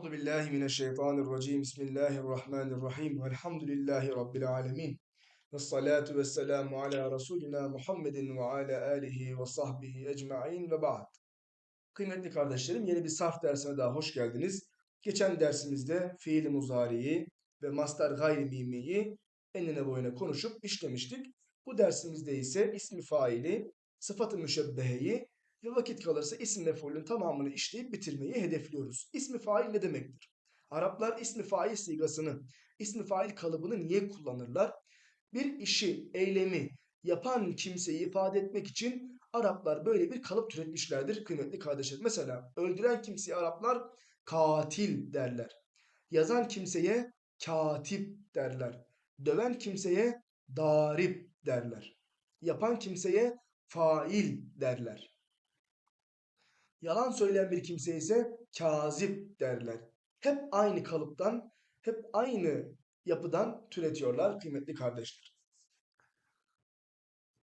Euzu billahi mineşşeytanirracim. Bismillahirrahmanirrahim. Velhamdülillahi rabbil alamin. Ves salatu vesselamu ala Resulina Muhammedin ve ala alihi ve sahbihi ecmaîn ve ba'd. Kıymetli kardeşlerim, yeni bir sarf dersine daha hoş geldiniz. Geçen dersimizde fiil muzariyi ve mastar gayri mimiyi enine boyuna konuşup işlemiştik. Bu dersimizde ise ismi faili, sıfatı müşebbeheyi ve vakit kalırsa isim mef'ulün tamamını işleyip bitirmeyi hedefliyoruz. İsmi fail ne demektir? Araplar ismi fail sigasını, ismi fail kalıbını niye kullanırlar? Bir işi, eylemi yapan kimseyi ifade etmek için Araplar böyle bir kalıp türetmişlerdir kıymetli kardeşler. Mesela öldüren kimseye Araplar katil derler. Yazan kimseye katip derler. Döven kimseye darip derler. Yapan kimseye fail derler. Yalan söyleyen bir kimse ise kazip derler. Hep aynı kalıptan, hep aynı yapıdan türetiyorlar kıymetli kardeşler.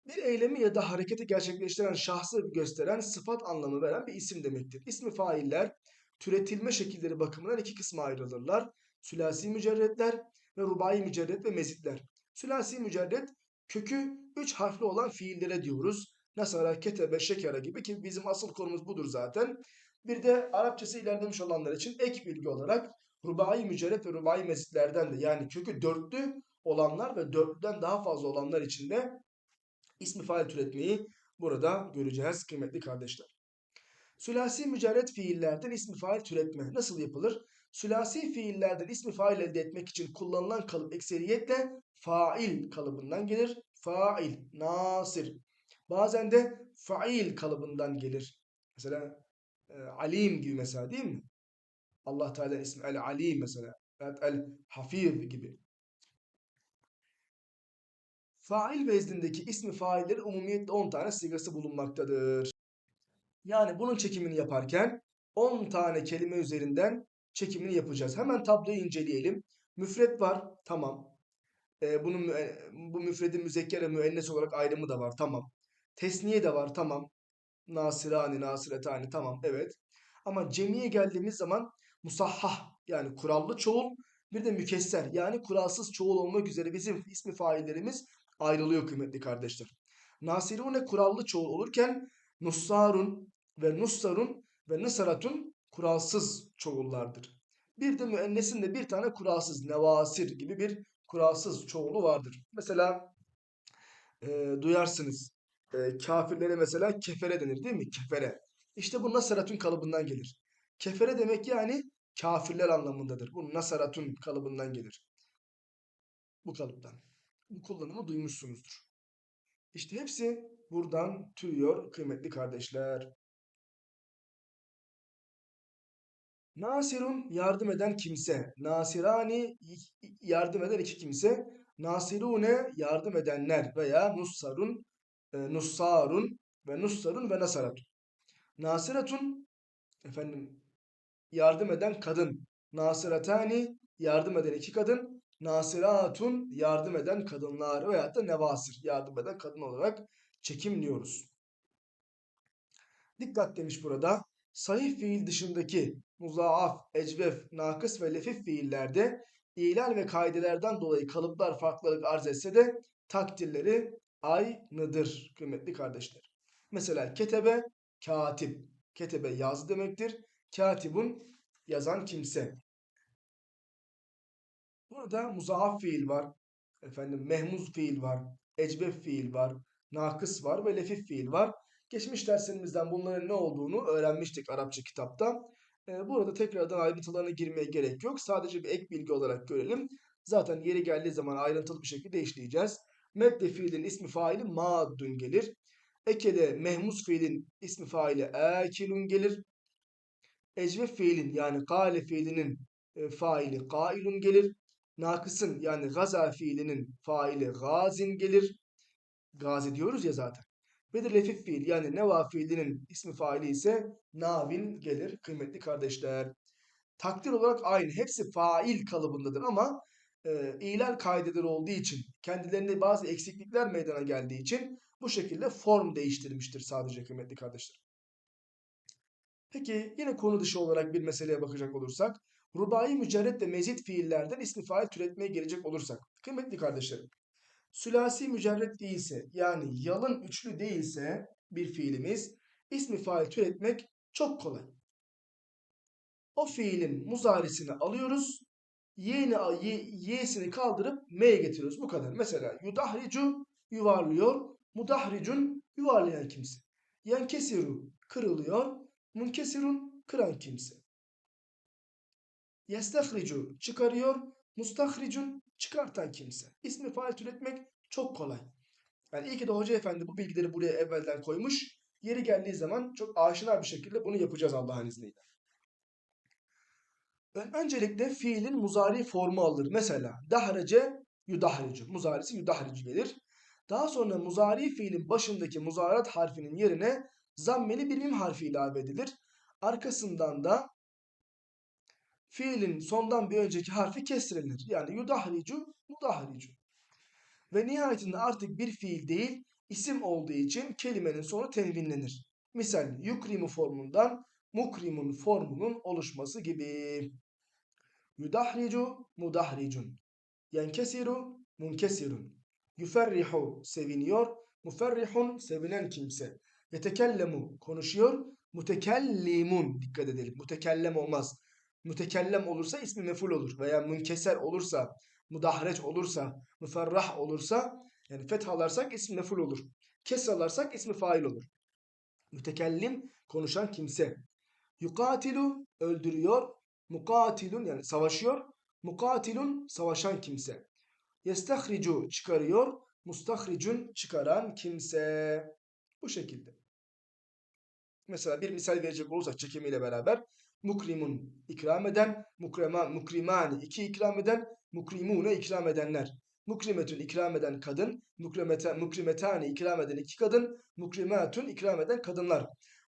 Bir eylemi ya da hareketi gerçekleştiren şahsı gösteren sıfat anlamı veren bir isim demektir. İsmi failler türetilme şekilleri bakımından iki kısma ayrılırlar. Sülasi mücerretler ve rubai mücerret ve mezitler. Sülasi mücerret kökü üç harfli olan fiillere diyoruz. Nasara, ketebe, şekere gibi ki bizim asıl konumuz budur zaten. Bir de Arapçası ilerlemiş olanlar için ek bilgi olarak rubai mücerret ve rubai mezitlerden de yani kökü dörtlü olanlar ve dörtlüden daha fazla olanlar için de ismi fail türetmeyi burada göreceğiz kıymetli kardeşler. Sülasi mücerret fiillerden ismi fail türetme nasıl yapılır? Sülasi fiillerden ismi fail elde etmek için kullanılan kalıp ekseriyetle fail kalıbından gelir. Fail, nasir, Bazen de fail kalıbından gelir. Mesela e, alim gibi mesela değil mi? Allah Teala ismi el alim mesela. El hafiz gibi. Fail veznindeki ismi faillerin umumiyetle 10 tane sigası bulunmaktadır. Yani bunun çekimini yaparken 10 tane kelime üzerinden çekimini yapacağız. Hemen tabloyu inceleyelim. Müfret var. Tamam. Ee, bunun bu müfredin müzekkere müennes olarak ayrımı da var. Tamam. Tesniye de var tamam. Nasirani, nasiretani tamam evet. Ama cemiye geldiğimiz zaman musahhah yani kurallı çoğul bir de mükesser yani kuralsız çoğul olmak üzere bizim ismi faillerimiz ayrılıyor kıymetli kardeşler. Nasirune kurallı çoğul olurken nussarun ve nussarun ve nısaratun kuralsız çoğullardır. Bir de müennesin de bir tane kuralsız nevasir gibi bir kuralsız çoğulu vardır. Mesela e, duyarsınız e, kafirlere mesela kefere denir değil mi? Kefere. İşte bu nasaratun kalıbından gelir. Kefere demek yani kafirler anlamındadır. Bu nasaratun kalıbından gelir. Bu kalıptan. Bu kullanımı duymuşsunuzdur. İşte hepsi buradan türüyor kıymetli kardeşler. Nasirun yardım eden kimse. Nasirani yardım eden iki kimse. Nasirune yardım edenler veya nussarun e, nussarun ve nussarun ve nasaratun. Nasiratun efendim yardım eden kadın. Nasiratani yardım eden iki kadın. Nasiratun yardım eden kadınlar veyahut da nevasir yardım eden kadın olarak çekimliyoruz. Dikkat demiş burada. Sahih fiil dışındaki muzaaf, ecvef, nakıs ve lefif fiillerde ilal ve kaidelerden dolayı kalıplar farklılık arz etse de takdirleri aynıdır kıymetli kardeşler. Mesela ketebe katip. Ketebe yaz demektir. Katibun yazan kimse. Burada muzaaf fiil var. Efendim mehmuz fiil var. Ecbef fiil var. Nakıs var ve lefif fiil var. Geçmiş derslerimizden bunların ne olduğunu öğrenmiştik Arapça kitapta. Ee, burada tekrardan ayrıntılarına girmeye gerek yok. Sadece bir ek bilgi olarak görelim. Zaten yeri geldiği zaman ayrıntılı bir şekilde işleyeceğiz. Medde fiilin ismi faili maddun gelir. Ekele mehmus fiilin ismi faili akilun gelir. Ecve fiilin yani kale fiilinin e, faili kailun gelir. Nakısın yani gaza fiilinin faili gazin gelir. Gazi diyoruz ya zaten. Ve de lefif fiil yani neva fiilinin ismi faili ise navin gelir kıymetli kardeşler. Takdir olarak aynı. Hepsi fail kalıbındadır ama e, ihlal kaideleri olduğu için kendilerinde bazı eksiklikler meydana geldiği için bu şekilde form değiştirmiştir sadece kıymetli kardeşler. Peki yine konu dışı olarak bir meseleye bakacak olursak, rubai mücerret ve mezit fiillerden ismi fail türetmeye gelecek olursak, kıymetli kardeşlerim, sülasi mücerret değilse yani yalın üçlü değilse bir fiilimiz ismi fail türetmek çok kolay. O fiilin muzarisini alıyoruz. Y'ni, y'sini kaldırıp m'ye getiriyoruz. Bu kadar. Mesela yudahricu yuvarlıyor. Mudahricun yuvarlayan kimse. Yenkesiru kırılıyor. Munkesirun kıran kimse. Yestahricu çıkarıyor. Mustahricun çıkartan kimse. İsmi fail türetmek çok kolay. Yani iyi ki de hoca efendi bu bilgileri buraya evvelden koymuş. Yeri geldiği zaman çok aşina bir şekilde bunu yapacağız Allah'ın izniyle. Ön- Öncelikle fiilin muzari formu alır. Mesela dahrece yudahricu. Muzarisi yudahricu gelir. Daha sonra muzari fiilin başındaki muzarat harfinin yerine zammeli bir mim harfi ilave edilir. Arkasından da fiilin sondan bir önceki harfi kestirilir. Yani yudahricu, mudahricu. Ve nihayetinde artık bir fiil değil, isim olduğu için kelimenin sonu tenvinlenir. Misal yukrimu formundan mukrimun formunun oluşması gibi. Yudahricu, mudahricun. Yenkesiru, munkesirun. Yuferrihu, seviniyor. Muferrihun, sevinen kimse. Yetekellemu, konuşuyor. Mutekellimun, dikkat edelim. Mutekellem olmaz. Mutekellem olursa ismi meful olur. Veya münkeser olursa, mudahreç olursa, müferrah olursa, yani fethalarsak ismi meful olur. Kesralarsak ismi fail olur. Mütekellim, konuşan kimse. Yukatilu, öldürüyor. Mukatilun, yani savaşıyor. Mukatilun, savaşan kimse. Yestahricu, çıkarıyor. Mustahricun, çıkaran kimse. Bu şekilde. Mesela bir misal verecek olursak çekimiyle beraber mukrimun ikram eden, mukreman, mukrimani iki ikram eden, mukrimune ikram edenler. Mukrimetun ikram eden kadın, mukremete, mukrimetani ikram eden iki kadın, mukrimatun ikram eden kadınlar.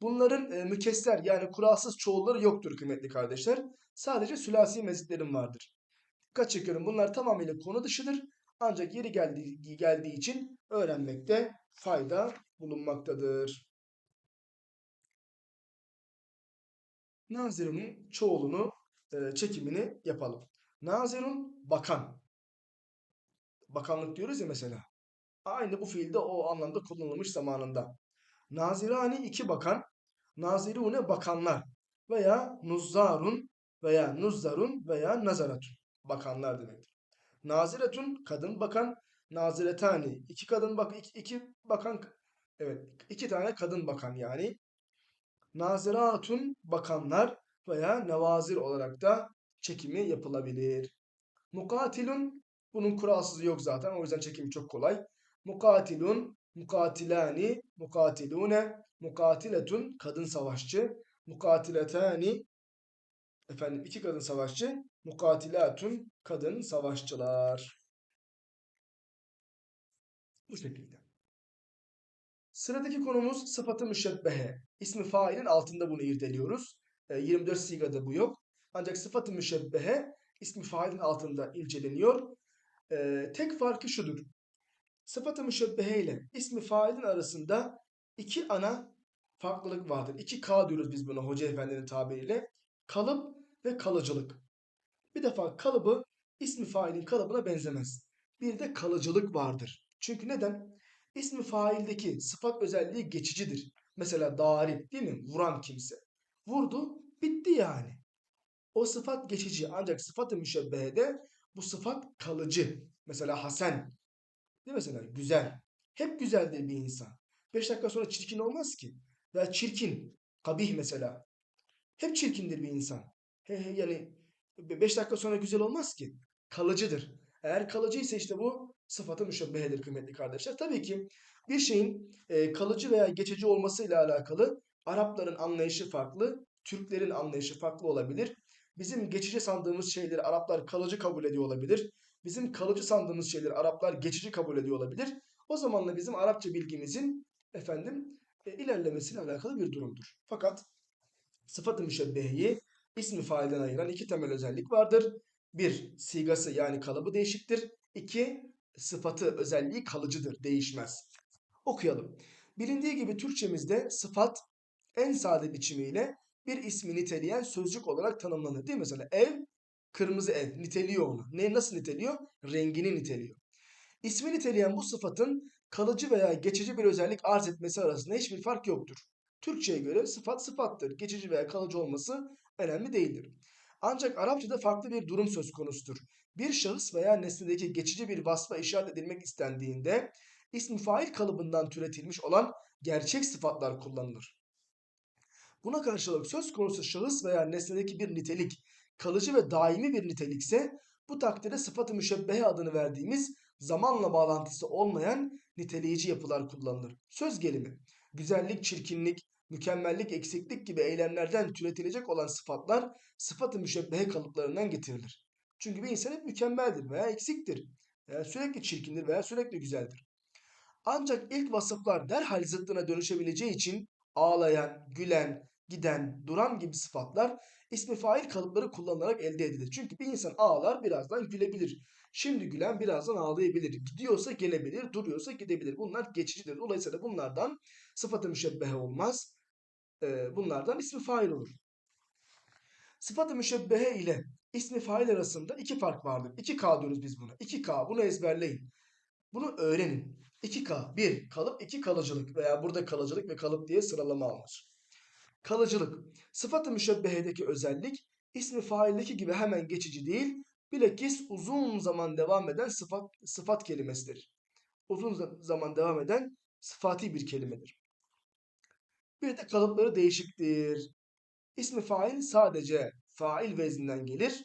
Bunların e, mükesser yani kuralsız çoğulları yoktur kıymetli kardeşler. Sadece sülasi mezitlerim vardır. Dikkat çekiyorum bunlar tamamıyla konu dışıdır. Ancak yeri geldiği, geldiği için öğrenmekte fayda bulunmaktadır. Nazirunun çoğulunu, e, çekimini yapalım. Nazirun bakan. Bakanlık diyoruz ya mesela. Aynı bu fiilde o anlamda kullanılmış zamanında. Nazirani iki bakan. Nazirune bakanlar. Veya nuzzarun veya nuzzarun veya nazaratun. Bakanlar demektir. Naziretun kadın bakan. Naziretani iki kadın bak iki, iki bakan evet iki tane kadın bakan yani. Naziratun bakanlar veya nevazir olarak da çekimi yapılabilir. Mukatilun bunun kuralsızı yok zaten o yüzden çekimi çok kolay. Mukatilun, mukatilani, mukatilune, mukatiletun kadın savaşçı, mukatiletani efendim iki kadın savaşçı, mukatilatun kadın savaşçılar. Bu şekilde. Sıradaki konumuz sıfatı müşebbehe. İsmi failin altında bunu irdeliyoruz. E, 24 sigada bu yok. Ancak sıfatı müşebbehe ismi failin altında inceleniyor. E, tek farkı şudur. Sıfatı müşebbehe ile ismi failin arasında iki ana farklılık vardır. İki K diyoruz biz buna Hoca Efendi'nin tabiriyle. Kalıp ve kalıcılık. Bir defa kalıbı ismi failin kalıbına benzemez. Bir de kalıcılık vardır. Çünkü neden? İsmi faildeki sıfat özelliği geçicidir. Mesela darip değil mi? Vuran kimse. Vurdu, bitti yani. O sıfat geçici ancak sıfat-ı müşebbehede bu sıfat kalıcı. Mesela hasen. Değil mi mesela? Güzel. Hep güzeldir bir insan. 5 dakika sonra çirkin olmaz ki. Veya çirkin. Kabih mesela. Hep çirkindir bir insan. He, he, yani 5 dakika sonra güzel olmaz ki. Kalıcıdır. Eğer kalıcıysa işte bu sıfatı müşebbehedir kıymetli kardeşler. Tabii ki bir şeyin e, kalıcı veya geçici olmasıyla alakalı Arapların anlayışı farklı, Türklerin anlayışı farklı olabilir. Bizim geçici sandığımız şeyleri Araplar kalıcı kabul ediyor olabilir. Bizim kalıcı sandığımız şeyleri Araplar geçici kabul ediyor olabilir. O zamanla bizim Arapça bilgimizin efendim ilerlemesiyle alakalı bir durumdur. Fakat sıfat-ı müşebbeheyi ismi failden ayıran iki temel özellik vardır. Bir, sigası yani kalıbı değişiktir. İki, sıfatı özelliği kalıcıdır, değişmez. Okuyalım. Bilindiği gibi Türkçemizde sıfat en sade biçimiyle bir ismi niteleyen sözcük olarak tanımlanır. Değil mi? Mesela ev, kırmızı ev. Niteliyor onu. Ne, nasıl niteliyor? Rengini niteliyor. İsmi niteleyen bu sıfatın kalıcı veya geçici bir özellik arz etmesi arasında hiçbir fark yoktur. Türkçe'ye göre sıfat sıfattır. Geçici veya kalıcı olması önemli değildir. Ancak Arapçada farklı bir durum söz konusudur. Bir şahıs veya nesnedeki geçici bir vasfa işaret edilmek istendiğinde ismi fail kalıbından türetilmiş olan gerçek sıfatlar kullanılır. Buna karşılık söz konusu şahıs veya nesnedeki bir nitelik kalıcı ve daimi bir nitelikse bu takdirde sıfat-ı müşebbehe adını verdiğimiz zamanla bağlantısı olmayan niteleyici yapılar kullanılır. Söz gelimi, güzellik, çirkinlik, mükemmellik, eksiklik gibi eylemlerden türetilecek olan sıfatlar sıfat-ı müşebbehe kalıplarından getirilir. Çünkü bir insan hep mükemmeldir veya eksiktir. Veya sürekli çirkindir veya sürekli güzeldir. Ancak ilk vasıflar derhal zıttına dönüşebileceği için ağlayan, gülen, giden, duran gibi sıfatlar ismi fail kalıpları kullanılarak elde edilir. Çünkü bir insan ağlar birazdan gülebilir. Şimdi gülen birazdan ağlayabilir. Gidiyorsa gelebilir, duruyorsa gidebilir. Bunlar geçicidir. Dolayısıyla bunlardan sıfatı müşebbehe olmaz. Ee, bunlardan ismi fail olur. Sıfatı müşebbehe ile ismi fail arasında iki fark vardır. 2K diyoruz biz buna. 2K bunu ezberleyin. Bunu öğrenin. 2K. 1 kalıp 2 kalıcılık veya burada kalıcılık ve kalıp diye sıralama alınır. Kalıcılık. Sıfat-ı müşebbehedeki özellik ismi faildeki gibi hemen geçici değil, bilakis uzun zaman devam eden sıfat, sıfat kelimesidir. Uzun zaman devam eden sıfati bir kelimedir. Bir de kalıpları değişiktir. İsmi fail sadece fail vezninden gelir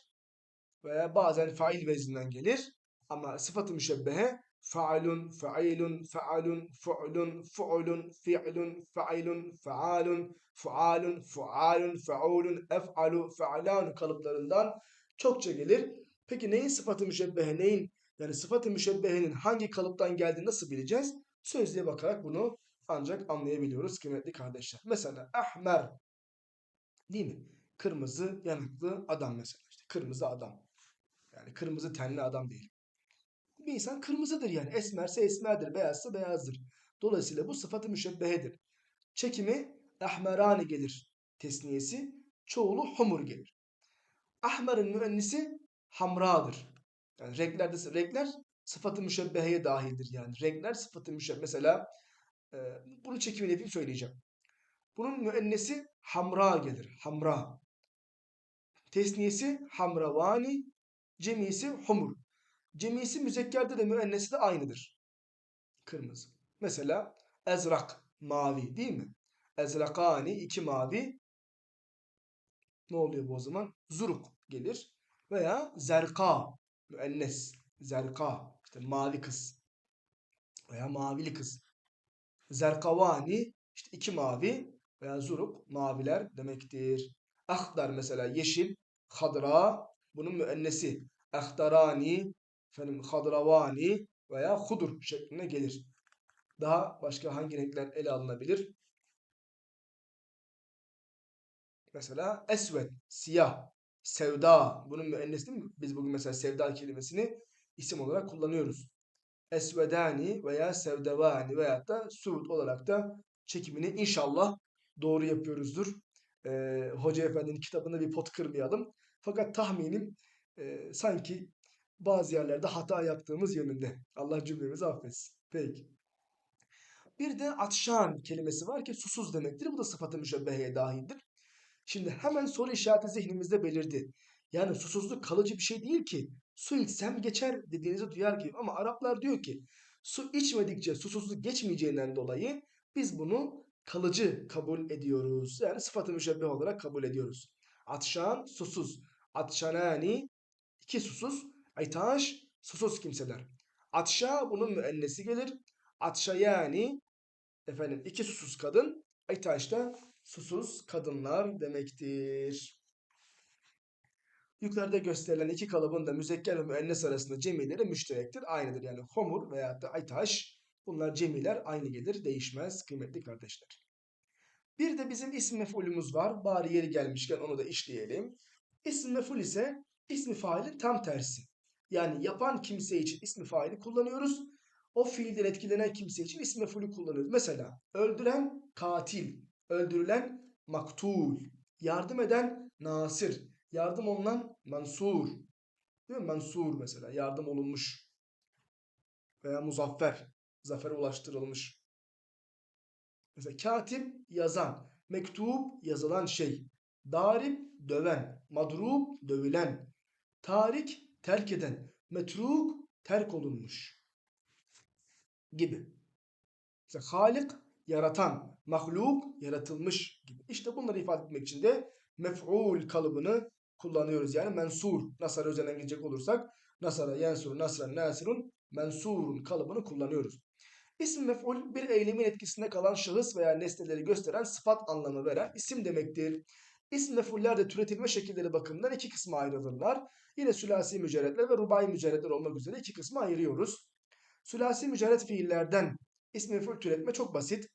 veya bazen fail vezninden gelir. Ama sıfat-ı müşebbehe fa'lun, fa'ilun, fa'alun, fu'lun, fu'lun, fi'lun, fa'ilun, fa'alun, fu'alun, fu'alun, fa'ulun, ef'alu, fa'lan kalıplarından çokça gelir. Peki neyin sıfatı müşebbehe, neyin yani sıfatı müşebbehenin hangi kalıptan geldiğini nasıl bileceğiz? Sözlüğe bakarak bunu ancak anlayabiliyoruz kıymetli kardeşler. Mesela ahmer değil mi? Kırmızı yanıklı adam mesela. İşte kırmızı adam. Yani kırmızı tenli adam değil. İnsan kırmızıdır yani. Esmerse esmerdir, beyazsa beyazdır. Dolayısıyla bu sıfatı müşebbehedir. Çekimi ahmerani gelir tesniyesi. Çoğulu humur gelir. Ahmer'in müennisi hamradır. Yani renklerde renkler sıfatı müşebbeheye dahildir yani. Renkler sıfatı müşebbeh. Mesela e, bunu çekimini yapayım söyleyeceğim. Bunun müennesi hamra gelir. Hamra. Tesniyesi hamravani, cemisi humur. Cemisi müzekkerde de müennesi de aynıdır. Kırmızı. Mesela ezrak mavi değil mi? Ezrakani iki mavi. Ne oluyor bu o zaman? Zuruk gelir. Veya zerka müennes. Zerka işte mavi kız. Veya mavili kız. Zerkavani işte iki mavi veya zuruk maviler demektir. Ahdar mesela yeşil. Hadra bunun müennesi. Ahdarani efendim hadravani veya hudur şeklinde gelir. Daha başka hangi renkler ele alınabilir? Mesela esved, siyah, sevda. Bunun müennesi değil mi? Biz bugün mesela sevda kelimesini isim olarak kullanıyoruz. Esvedani veya sevdevani veya da suud olarak da çekimini inşallah doğru yapıyoruzdur. Ee, Hoca Efendi'nin kitabında bir pot kırmayalım. Fakat tahminim e, sanki bazı yerlerde hata yaptığımız yönünde. Allah cümlemizi affetsin. Peki. Bir de atşan kelimesi var ki susuz demektir. Bu da sıfatı müşebbeheye dahildir. Şimdi hemen soru işareti zihnimizde belirdi. Yani susuzluk kalıcı bir şey değil ki. Su içsem geçer dediğinizi duyar gibi. Ama Araplar diyor ki su içmedikçe susuzluk geçmeyeceğinden dolayı biz bunu kalıcı kabul ediyoruz. Yani sıfatı müşebbeh olarak kabul ediyoruz. Atşan susuz. Atşanani iki susuz. Aytaş susuz kimseler. Atşa bunun müennesi gelir. Atşa yani efendim iki susuz kadın. Aytaş da susuz kadınlar demektir. Yukarıda gösterilen iki kalıbın da müzekker ve müennes arasında cemileri müşterektir. Aynıdır yani homur veya da aytaş bunlar cemiler aynı gelir değişmez kıymetli kardeşler. Bir de bizim isim mef'ulümüz var. Bari yeri gelmişken onu da işleyelim. İsim mef'ul ise ismi failin tam tersi. Yani yapan kimse için ismi faili kullanıyoruz. O fiilden etkilenen kimse için ismi mef'ulü kullanıyoruz. Mesela öldüren katil, öldürülen maktul, Yardım eden nasir. Yardım olunan mansur. Değil mi? Mansur mesela. Yardım olunmuş. Veya muzaffer. Zafere ulaştırılmış. Mesela katip yazan. Mektup yazılan şey. Darip döven. Madrub dövülen. Tarik terk eden. Metruk terk olunmuş. Gibi. Mesela halik yaratan, mahluk yaratılmış gibi. İşte bunları ifade etmek için de mef'ul kalıbını kullanıyoruz. Yani mensur. Nasara üzerinden gidecek olursak nasara, yensur, nasran, nasirun mensurun kalıbını kullanıyoruz. İsim mef'ul bir eylemin etkisinde kalan şahıs veya nesneleri gösteren sıfat anlamı veren isim demektir. İsim mef'uller de türetilme şekilleri bakımından iki kısma ayrılırlar. Yine sülasi mücerretler ve rubai mücerretler olmak üzere iki kısma ayırıyoruz. Sülasi mücerret fiillerden ismi mef'ul türetme çok basit.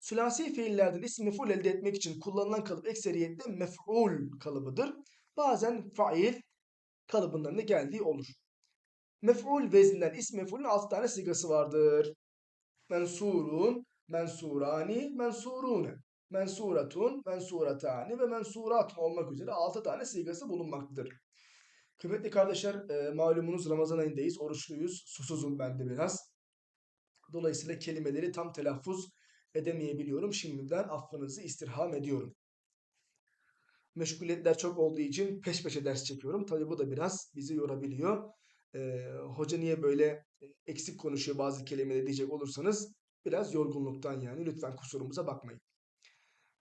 Sülasi fiillerden ismi mef'ul elde etmek için kullanılan kalıp ekseriyetle mef'ul kalıbıdır. Bazen fail kalıbından da geldiği olur. Mef'ul vezninden ismi mef'ulün 6 tane sigası vardır. Mensurun, mensurani, mensurune, mensuratun, mensuratani ve mensuratun olmak üzere 6 tane sigası bulunmaktadır. Kıymetli kardeşler e, malumunuz Ramazan ayındayız, oruçluyuz, susuzum ben de biraz. Dolayısıyla kelimeleri tam telaffuz edemeyebiliyorum. Şimdiden affınızı istirham ediyorum. Meşguliyetler çok olduğu için peş peşe ders çekiyorum. Tabi bu da biraz bizi yorabiliyor. Ee, hoca niye böyle eksik konuşuyor bazı kelimeleri diyecek olursanız biraz yorgunluktan yani lütfen kusurumuza bakmayın.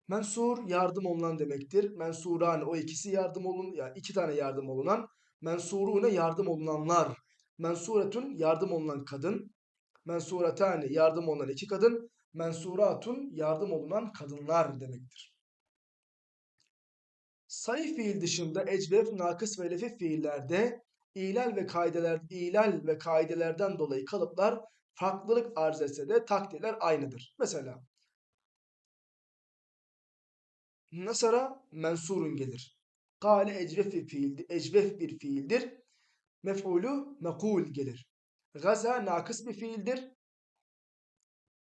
Mensur yardım olunan demektir. Mensurane o ikisi yardım olun ya yani iki tane yardım olunan. Mensurune yardım olunanlar. Mensuretun yardım olunan kadın. Mensuratani yardım olunan iki kadın. Mensuratun yardım olunan kadınlar demektir. Sayı fiil dışında ecvef, nakıs ve lefif fiillerde ilal ve kaideler ilal ve kaidelerden dolayı kalıplar farklılık arz etse de takdirler aynıdır. Mesela Nasara mensurun gelir. Kale ecvef bir fiildir. Ecvef bir fiildir. Mef'ulü mekul gelir. Gaza nakıs bir fiildir.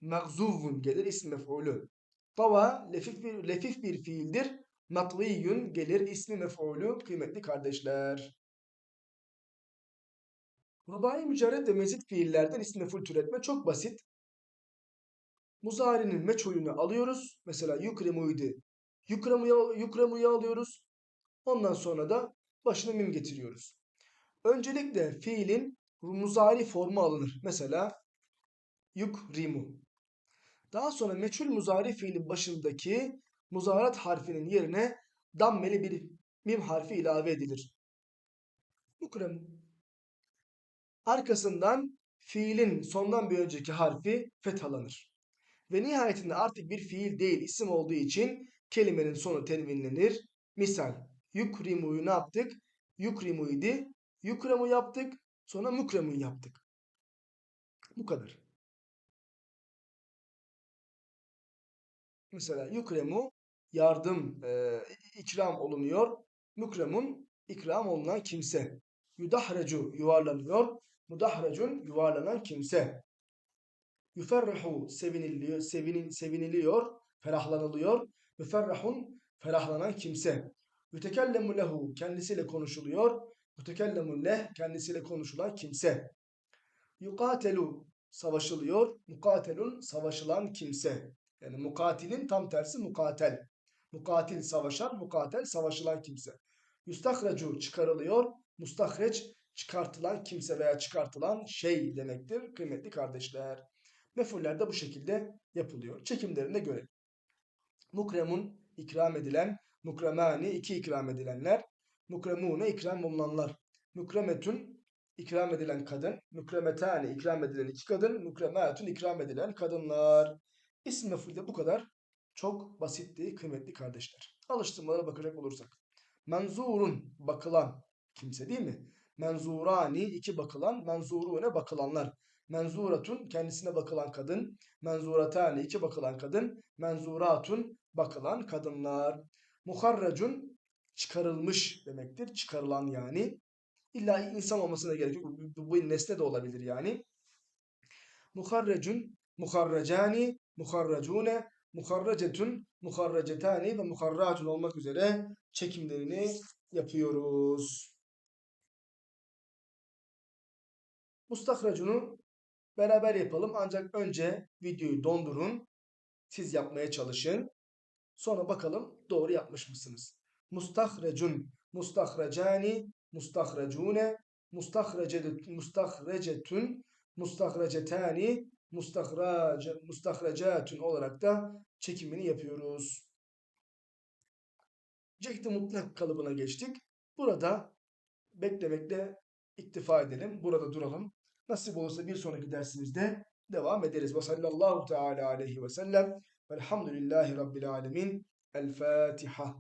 Mağzuvun gelir ismi mef'ulü. Tava lefif bir, lefif bir fiildir. Matliyun gelir ismi mef'ulü kıymetli kardeşler. Rubai mücerred ve mezit fiillerden ismi mef'ul türetme çok basit. Muzari'nin meçhulünü alıyoruz. Mesela yukremuydu. Yukremu'yu yukremu'yu alıyoruz. Ondan sonra da başına mim getiriyoruz. Öncelikle fiilin muzari formu alınır. Mesela yukrimu. Daha sonra meçhul muzari fiilin başındaki muzarat harfinin yerine dammeli bir mim harfi ilave edilir. Yukremu. Arkasından fiilin sondan bir önceki harfi fethalanır. Ve nihayetinde artık bir fiil değil isim olduğu için kelimenin sonu tenvinlenir. Misal yukrimu'yu ne yaptık? Yukrimu'ydi. Yukremu yaptık. Sonra mukremu yaptık. Bu kadar. Mesela yukremu yardım, e, ikram olunuyor. Mukremun ikram olunan kimse. Yudahrecu yuvarlanıyor. Mudahrecun yuvarlanan kimse. Yuferrahu seviniliyor, sevinin, seviniliyor, ferahlanılıyor. Müferrahun ferahlanan kimse. Mütekellemu lehu kendisiyle konuşuluyor. Mütekellemu leh kendisiyle konuşulan kimse. Yukatelu savaşılıyor. Mukatelun savaşılan kimse. Yani mukatilin tam tersi mukatel. Mukatil savaşan, mukatel savaşılan kimse. Yustahrecu çıkarılıyor. Mustahreç çıkartılan kimse veya çıkartılan şey demektir kıymetli kardeşler. Mefuller de bu şekilde yapılıyor. Çekimlerine göre. Mukremun ikram edilen, mukremani iki ikram edilenler, mukremune ikram olunanlar. Mukremetun ikram edilen kadın, mukremetani ikram edilen iki kadın, mukrematun ikram edilen kadınlar. İsim mefulde bu kadar çok basitti kıymetli kardeşler. Alıştırmalara bakacak olursak. Menzurun bakılan kimse değil mi? Menzurani iki bakılan, menzurune bakılanlar. Menzuratun kendisine bakılan kadın, menzuratani iki bakılan kadın, menzuratun bakılan kadınlar. Muharracun çıkarılmış demektir. Çıkarılan yani. İlla insan olmasına gerek yok. Bu, bu nesne de olabilir yani. Muharrecun, muharrecani, muharracune, muharracetun, muharracetani ve muharracun olmak üzere çekimlerini yapıyoruz. Mustahracunu beraber yapalım ancak önce videoyu dondurun. Siz yapmaya çalışın. Sonra bakalım doğru yapmış mısınız? Mustahrecun, mustahracet, mustahracetun, mustahracetani, mustahrac, mustahracatun olarak da çekimini yapıyoruz. Cehdi mutlak kalıbına geçtik. Burada beklemekte iktifa edelim. Burada duralım. Nasip olursa bir sonraki dersimizde devam ederiz. Ve sallallahu teala aleyhi ve sellem. Velhamdülillahi Rabbil alemin. El Fatiha.